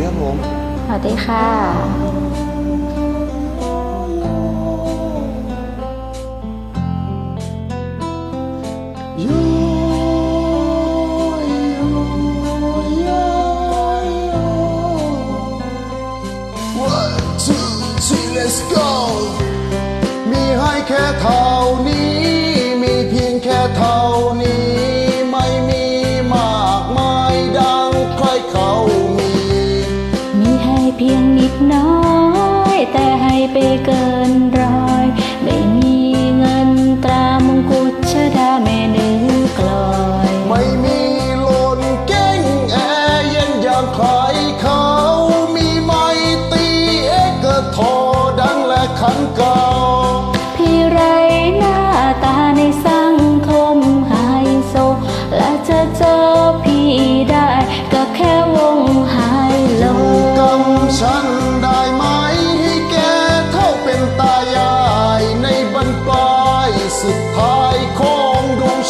ดีครับผม สวัสดีค่ะ One two three let's go มีให้แค่เท่า เพียงนิดน้อย แต่ให้ไปเกิน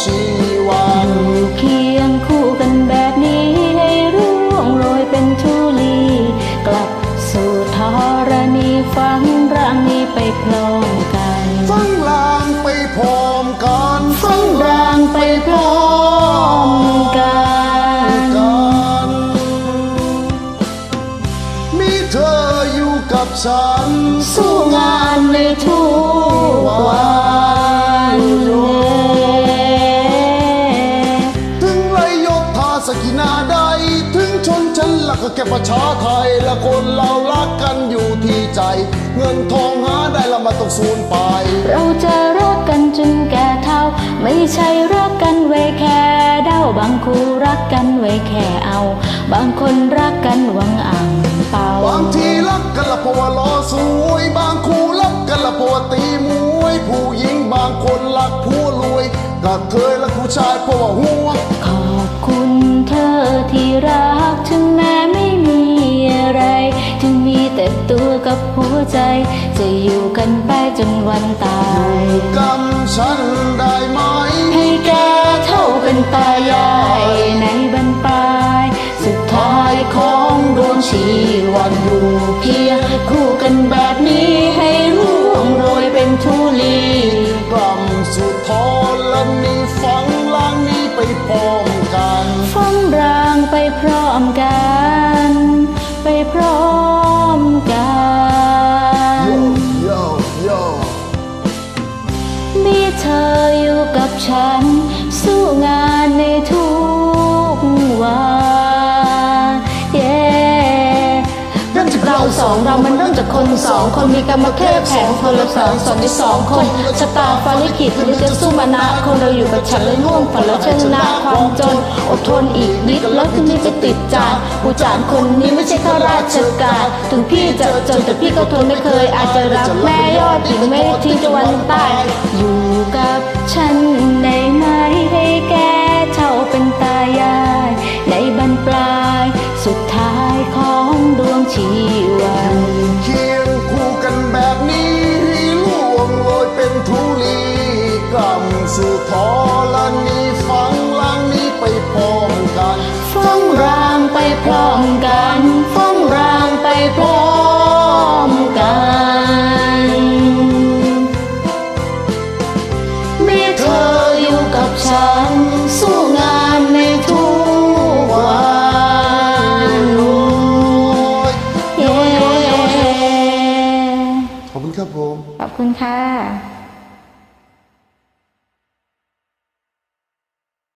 ของดวงชีวันเคียงคู่กันแบบนี้ให้ร่วงโรยเป็นทุลี กลับสู่ธรณีฟังร่างนี้ไปพร้อมกันฟังลางไปพร้อมกันฟังร่างไปพร้อมกันกันมีเธออยู่กับฉัน สู้งานในทุกวัน นชั้นหลักก็แค่ประชาไทย และคนเรารักกันอยู่ที่ใจ เงินทองหาได้และมาต้องสูญไป เราจะรักกันจนแก่เท่า ไม่ใช่รักกันไว้แค่เด้าบางคู่รักกันไว้แค่เอา บางคนรักกันหวังอ่างเปล่าบางทีรักกันละเพราะว่าล้อสวยบางคู่รักกันละเพราะว่าตีมวย ผู้หญิงบางคนรักผู้รวยก็เคยรักผู้ชายเพราะว่าหัวข ตัวกับหัวใจ จะอยู่กันไปจนวันตายกำฉันได้ไหม ให้แกเท่าเป็นตายายในบรรปลายสุดท้ายของดวงชีวันอยู่เคียงคู่กันแบบนี้ให้ร่วงโรยเป็นทุลีกล่ำสุดทนและมีฝังล่างนี้ไปพร้อมกันฟังรางไปพร้อมกัน ไปพร้อม มีเธออยู่กับฉัน สู้งานในทุกวัน เย้เริ่มจากเราสองเรามัน จากคนสองคนมีกรรมแค่แผงคนละสองสองในสองคนชะตาฟ้าลิขิตหรือจะสู้มานะ คนเราอยู่กับฉันและง่วงฝันแล้วชนะความจนอดทนอีกนิดแล้วที่นี่จะติดจานผู้จานคนนี้ไม่ใช่ข้าราชการถึงพี่จะจนแต่พี่ก็ทนไม่เคย อาจจะรักแม่ยอดหญิงไม่ทิ้งจนวันตายอยู่กับฉัน สู่ทอและนี้ฝังล่างนี้ไปพร้อมกันฟ้องรางไปพร้อมกันฟ้องรางไปพร้อมกัน มีเธออยู่กับฉัน สู้งานในทุกวันโอ้ยเย้ขอบคุณครับผม ขอบคุณค่ะ